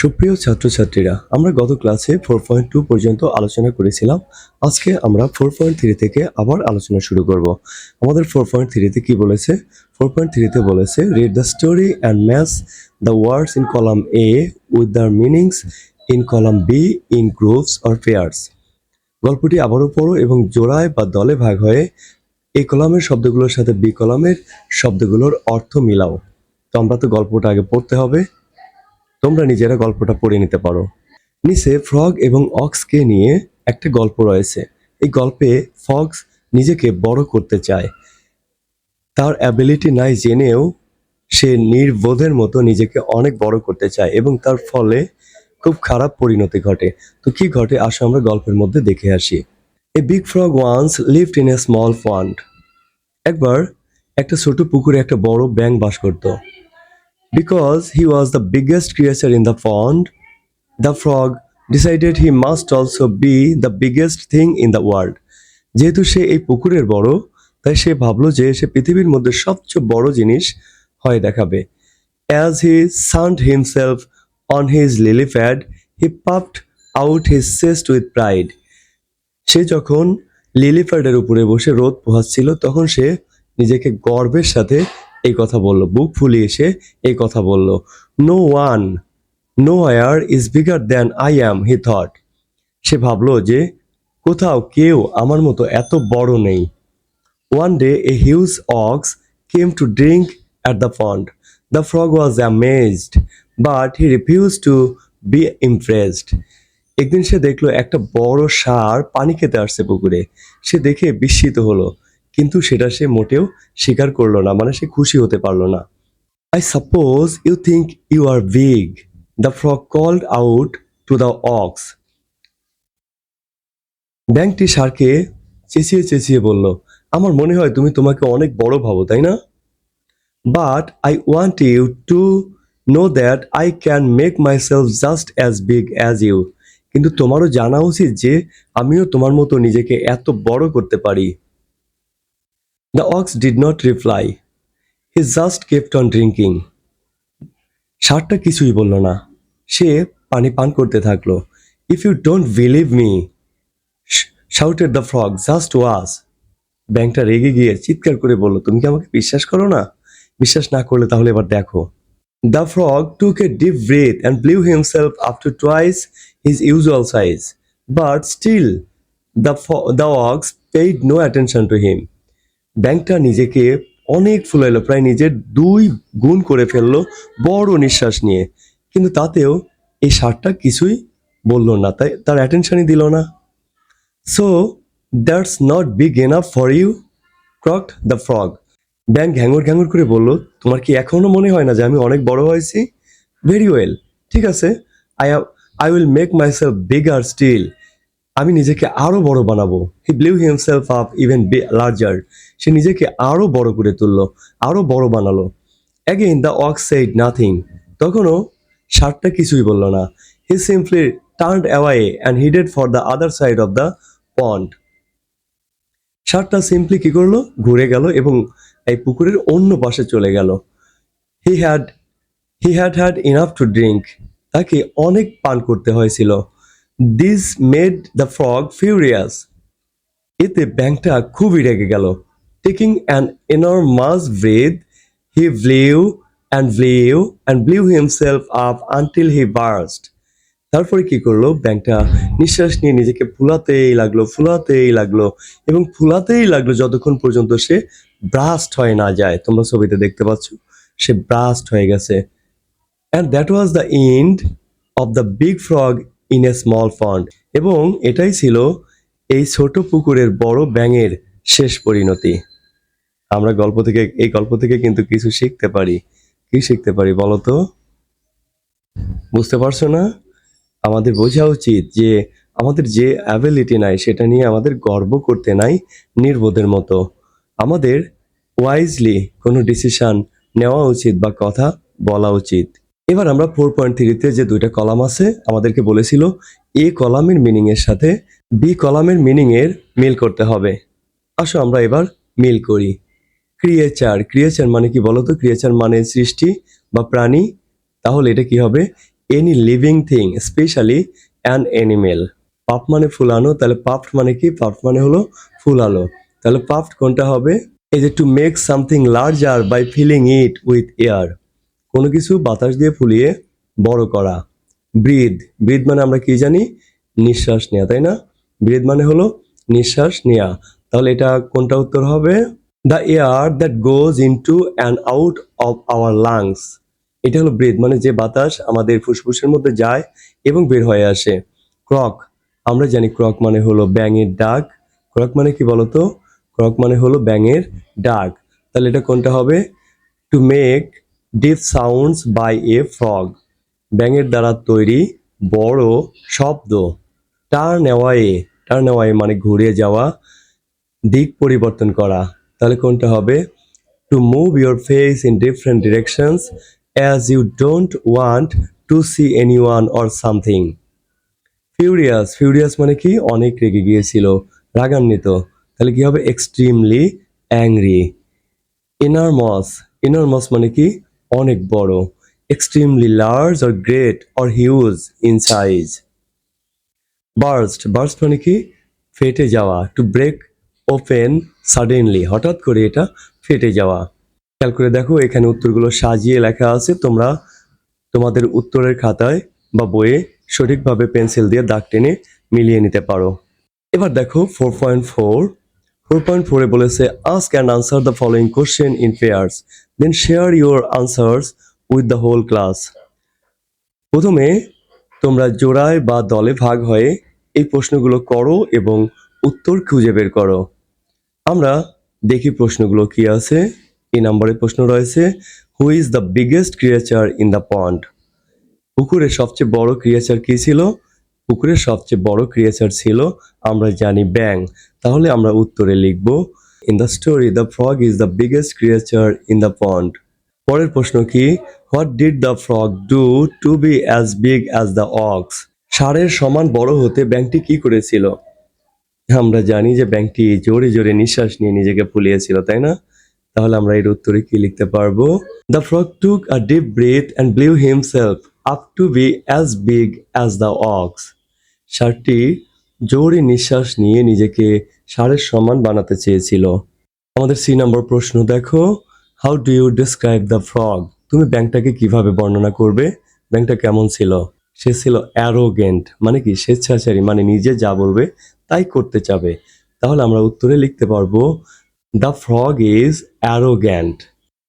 সুপ্রিয় ছাত্রছাত্রীরা, আমরা গত ক্লাসে ফোর পয়েন্ট টু পর্যন্ত আলোচনা করেছিলাম। আজকে আমরা ফোর পয়েন্ট থ্রি থেকে আবার আলোচনা শুরু করব। আমাদের ফোর পয়েন্ট থ্রিতে কী বলেছে? ফোর পয়েন্ট থ্রিতে বলেছে read the story and match the words in column A with the meanings in column B in groups or pairs গল্পটি আবারও পড়ো এবং জোড়ায় বা দলে ভাগ হয়ে এই কলামের শব্দগুলোর সাথে বি কলামের শব্দগুলোর অর্থ মিলাও। তো আমরা তো গল্পটা আগে পড়তে হবে। তোমরা নিজেরা গল্পটা পড়ে নিতে পারো। নিচে ফ্রগ এবং অক্সকে নিয়ে একটা গল্প রয়েছে। এই গল্পে ফক্স নিজেকে বড় করতে চায়। তার অ্যাবিলিটি নাই জেনেও সে নির্বোধের মতো নিজেকে অনেক বড় করতে চায় এবং তার ফলে খুব খারাপ পরিণতি ঘটে। তো কি ঘটে? আসো আমরা গল্পের মধ্যে দেখে আসি। A big frog once lived in a small pond একবার একটা ছোট পুকুরে একটা বড় ব্যাং বাস করতো। Because he was the biggest creature in the pond, the frog decided he must also be the biggest thing in the world. যেহেতু সে এই পুকুরের বড় তাই সে ভাবলো যে সে পৃথিবীর মধ্যে সবচেয়ে বড় জিনিস হয় দেখাবে as he sunned himself on his lily pad he puffed out his chest with pride সে যখন লিলি প্যাডের উপরে বসে রোদ পোহাচ্ছিল তখন সে নিজেকে গর্বের সাথে এই কথা বলল। বুক ফুলিয়ে সে এই কথা বলল no one nowhere is bigger than I am he thought সে ভাবলো যে কোথাও কেউ আমার মতো এত বড় নেই। One day a huge ox came to drink at the pond the frog was amazed but he refuse to be impressed একদিন সে দেখল একটা বড় ষাঁড় পানি খেতে আসছে পুকুরে। সে দেখে বিস্মিত হলো। কিন্তু সেটা সে মোটেও স্বীকার করল না মানে সে খুশি হতে পারল না। I suppose you think you are big the frog called out to the ox ব্যাংকটি ষাঁড়কে চেঁচিয়ে চেঁচিয়ে বলল, আমার মনে হয় তুমি তোমাকে অনেক বড় ভাবো, তাই না? But I want you to know that I can make myself just as big as you কিন্তু তোমারও জানা উচিত যে আমিও তোমার মতো নিজেকে এত বড় করতে পারি। The ox did not reply he just kept on drinking ষাঁড়টা কিছুই বলল না। সে পানি পান করতে থাকল। If you don't believe me shouted the frog just was ব্যাংকটা রেগে গিয়ে চিৎকার করে বলল, তুমি কি আমাকে বিশ্বাস করো না? বিশ্বাস না করলে তাহলে এবার দেখো। The frog took a deep breath and blew himself up to twice his usual size but still the the ox paid no attention to him ব্যাংকটা নিজেকে অনেক ফুলাইলো, প্রায় নিজের দুই গুণ করে ফেলল বড় নিঃশ্বাস নিয়ে। কিন্তু তাতেও এই ষাঁড়টা কিছুই বলল না, তাই তার অ্যাটেনশনই দিল না। So that's not big enough for you croaked the frog bank ঘ্যাঙর ঘ্যাঙর করে বলল, তোমার কি এখনও মনে হয় না যে আমি অনেক বড় হয়েছি? ভেরি ওয়েল ঠিক আছে। I I will make myself bigger still আমি নিজেকে আরও বড় বানাবো। He blew himself up even be larger সে নিজেকে আরও বড় করে তুললো, আরও বড় বানালো। Again the ox said nothing তখনও ষাটটা কিছুই বলল না। He simply turn away and headed for the other side of the pond ষাটটা সিম্পলি কি করল? ঘুরে গেল এবং এই পুকুরের অন্য পাশে চলে গেল। He had he had had enough to drink তাকে অনেক পান করতে হয়েছিল। This made the frog furious এতে ব্যাংকটা খুবই রেগে গেল। Taking an enormous breath he blew and blew and blew himself up until he burst তারপরে কি করল? ব্যাংকটা নিঃশ্বাস নিয়ে নিজেকে ফুলাতেই লাগল ফুলাতেই লাগল এবং ফুলাতেই লাগল যতক্ষণ পর্যন্ত সে ব্রাস্ট হয়ে না যায়। তোমরা ছবিতে দেখতে পাচ্ছ, সে ব্রাস্ট হয়ে গেছে। And that was the end of the big frog in a small pond এবং এটাই ছিল এই ছোট পুকুরের বড় ব্যাঙের শেষ পরিণতি। আমরা গল্প থেকে, এই গল্প থেকে কিন্তু কিছু শিখতে পারি। কি শিখতে পারি বলো তো? বুঝতে পারছ না? আমাদের বোঝা উচিত যে আমাদের যে অ্যাবিলিটি নাই, সেটা নিয়ে আমাদের গর্ব করতে নাই নির্বোধের মতো। আমাদের ওয়াইজলি কোনো ডিসিশান নেওয়া উচিত বা কথা বলা উচিত। এবার আমরা ফোর পয়েন্ট থ্রিতে যে দুইটা কলাম আছে, আমাদেরকে বলেছিল এ কলামের মিনিং এর সাথে বি কলামের মিনিং এর মিল করতে হবে। আসো আমরা এবার মিল করি। ক্রিয়েচার ক্রিয়েচার মানে কি বলতো? ক্রিয়েচার মানে সৃষ্টি বা প্রাণী। তাহলে এটা কি হবে? Any living thing specially an animal puff মানে ফুলানো, তাহলে পাফট মানে কি? পাফট মানে হলো ফুলালো তাহলে পাফট কোনটা হবে? এই যে to make something larger by filling it with air কোনো কিছু বাতাস দিয়ে ফুলিয়ে বড় করা। ব্রিদ ব্রিদ মানে আমরা কি জানি? নিঃশ্বাস নেওয়া তাই না? ব্রিদ মানে হলো নিঃশ্বাস নেওয়া তাহলে এটা কোনটা উত্তর হবে? The air that goes into and out of our lungs এটা হলো ব্রিদ মানে যে বাতাস আমাদের ফুসফুসের মধ্যে যায় এবং বের হয়ে আসে। ক্রক, আমরা জানি ক্রক মানে হলো ব্যাঙের ডাক ক্রক মানে কি বলতো? ক্রক মানে হলো ব্যাঙের ডাক তাহলে এটা কোনটা হবে? To make deep sounds by a frog ব্যাঙের দ্বারা তৈরি বড় শব্দ। টার্ন অ্যাওয়ে টার্ন অ্যাওয়ে মানে ঘুরে যাওয়া, দিক পরিবর্তন করা। তাহলে কোনটা হবে? To move your face in different directions as you don't want to see anyone or something furious furious মানে কি? অনেক রেগে গিয়েছিল, রাগান্বিত। তাহলে কি হবে? এক্সট্রিমলি অ্যাংরি ইনারমস ইনারমস মানে কি? অনেক বড় extremely large or great or huge in size burst burst মানে কি? ফেটে যাওয়া টু ব্রেক ওপেন সাডেনলি হঠাৎ করে এটা ফেটে যাওয়া। খেয়াল করে দেখো, এখানে উত্তরগুলো সাজিয়ে লেখা আছে, তোমরা তোমাদের উত্তরের খাতায় বা বইয়ে সঠিকভাবে পেন্সিল দিয়ে দাগ টেনে মিলিয়ে নিতে পারো। এবার দেখো four point four four point ফোরে বলেছে ask and answer the following question in pairs then share your answers with the whole class প্রথমে, তোমরা জোড়ায় বা দলে ভাগ হয়ে এই প্রশ্নগুলো করো এবং উত্তর খুঁজে বের করো। আমরা দেখি প্রশ্নগুলো কি আছে। এই নম্বরে প্রশ্ন রয়েছে who is the biggest creature in the pond পুকুরের সবচেয়ে বড় ক্রিয়েচার কি ছিল? পুকুরের সবচেয়ে বড় ক্রিয়েচার ছিল আমরা জানি ব্যাং তাহলে আমরা উত্তরে লিখব in the story the frog is the biggest creature in the pond পরের প্রশ্ন কি what did the frog do to be as big as the ox ষাঁড়ের সমান বড় হতে ব্যাংকটি কি করেছিল? আমরা জানি যে ব্যাংকটি জোরে জোরে নিঃশ্বাস নিয়ে নিজেকে ফুলিয়েছিল, তাই না? তাহলে আমরা এর উত্তরে কি লিখতে পারব? The frog took a deep breath and blew himself up to be as big as the ox ষাঁড়টি জোরে নিঃশ্বাস নিয়ে নিজেকে ষাঁড়ের সমান বানাতে চেয়েছিল। আমাদের সি নম্বর প্রশ্ন, দেখো how do you describe the frog তুমি ব্যাংকটাকে কীভাবে বর্ণনা করবে? ব্যাংকটা কেমন ছিল? সে ছিল অ্যারোগেন্ট মানে কি? স্বেচ্ছাচারী মানে নিজে যা বলবে তাই করতে চাবে। তাহলে আমরা উত্তরে লিখতে পারব the frog is arrogant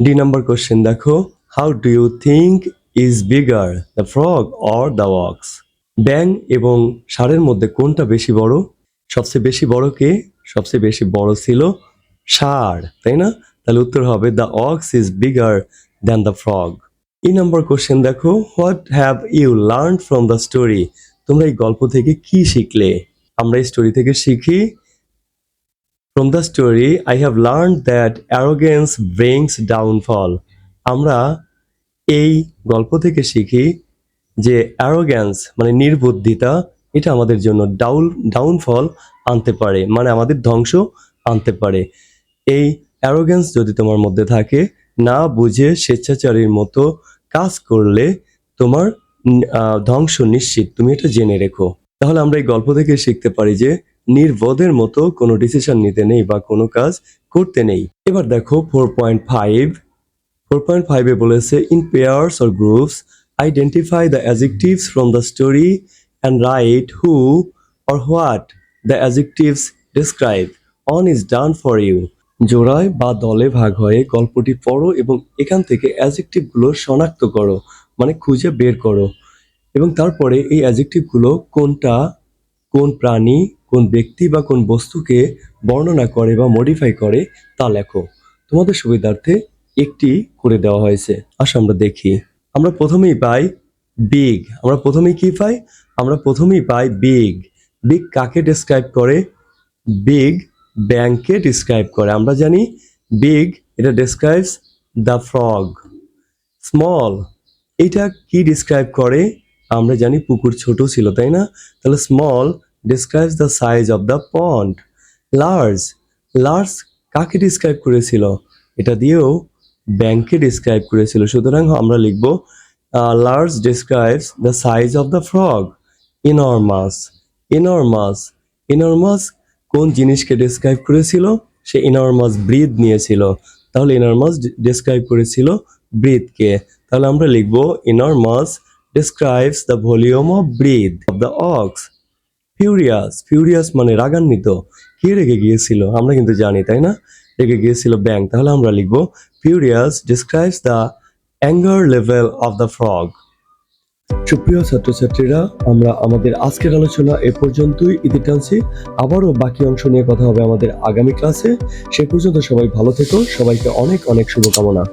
D number question দেখো how do you think is bigger the frog or the ox ব্যাং এবং ষাঁড়ের মধ্যে কোনটা বেশি বড়? সবচেয়ে বেশি বড় কে? সবচেয়ে বেশি বড় ছিল ষাঁড়, তাই না? তাহলে উত্তর হবে the ox is bigger than the frog এই নাম্বার কোশ্চেন দেখো what have you learn from the story তোমরা এই গল্প থেকে কি শিখলে? আমরা এই স্টোরি থেকে শিখি from the story I have learn that arrogance brings downfall আমরা এই গল্প থেকে শিখি যে অ্যারোগ্যান্স মানে নির্বুদ্ধিতা, এটা আমাদের জন্য ডাউন ডাউনফল আনতে পারে মানে আমাদের ধ্বংস আনতে পারে। এই অ্যারোগ্যান্স যদি তোমার মধ্যে থাকে, না বুঝে স্বেচ্ছাচারীর মতো কাজ করলে তোমার ধ্বংস নিশ্চিত। তুমি এটা জেনে রেখো। তাহলে আমরা এই গল্প থেকে শিখতে পারি যে নির্বোধের মতো কোনো ডিসিশন নিতে নেই বা কোনো কাজ করতে নেই। এবার দেখো four point five four point ফাইভে বলেছে in pairs or groups identify the adjectives from the story and write who or what the adjectives describe one is done for you জোড়ায় বা দলে ভাগ হয়ে গল্পটি পড়ো এবং এখান থেকে অ্যাজেক্টিভগুলো শনাক্ত করো মানে খুঁজে বের করো। এবং তারপরে এই অ্যাজেক্টিভগুলো কোনটা, কোন প্রাণী, কোন ব্যক্তি বা কোন বস্তুকে বর্ণনা করে বা মডিফাই করে তা লেখো। তোমাদের সুবিধার্থে একটি করে দেওয়া হয়েছে। আসো আমরা দেখি। আমরা প্রথমেই পাই বিগ আমরা প্রথমেই কি পাই? আমরা প্রথমেই পাই বিগ বিগ কাকে ডেসক্রাইব করে? বিগ ব্যাংকে ডিসক্রাইব করে। আমরা জানি বিগ এটা ডেসক্রাইবস দ্য ফ্রগ স্মল এটা কি ডিসক্রাইব করে? আমরা জানি পুকুর ছোট ছিল, তাই না? তাহলে small describes the size of the pond large large কাকে ডিসক্রাইব করেছিল? এটা দিয়েও ব্যাংকে ডিসক্রাইব করেছিল। সুতরাং আমরা লিখব large describes the size of the frog enormous enormous enormous কোন জিনিসকে ডিসক্রাইব করেছিল? সে ইনরমাস ব্রিথ নিয়েছিল। তাহলে ইনরমাস ডিসক্রাইব করেছিল ব্রিথকে তাহলে আমরা লিখব enormous describes the volume of breath of the ox furious furious মানে রাগান্বিত। কে রেগে গিয়েছিল? আমরা কিন্তু জানি, তাই না? রেগে গিয়েছিল ব্যাং তাহলে আমরা লিখব furious describes the anger level of the frog সুপ্রিয় ছাত্রছাত্রীরা, আমরা আমাদের আজকের আলোচনা এ পর্যন্তই। ইতি টানছি। আবারও বাকি অংশ নিয়ে কথা হবে আমাদের আগামী ক্লাসে। সে পর্যন্ত সবাই ভালো থেকো। সবাইকে অনেক অনেক শুভকামনা।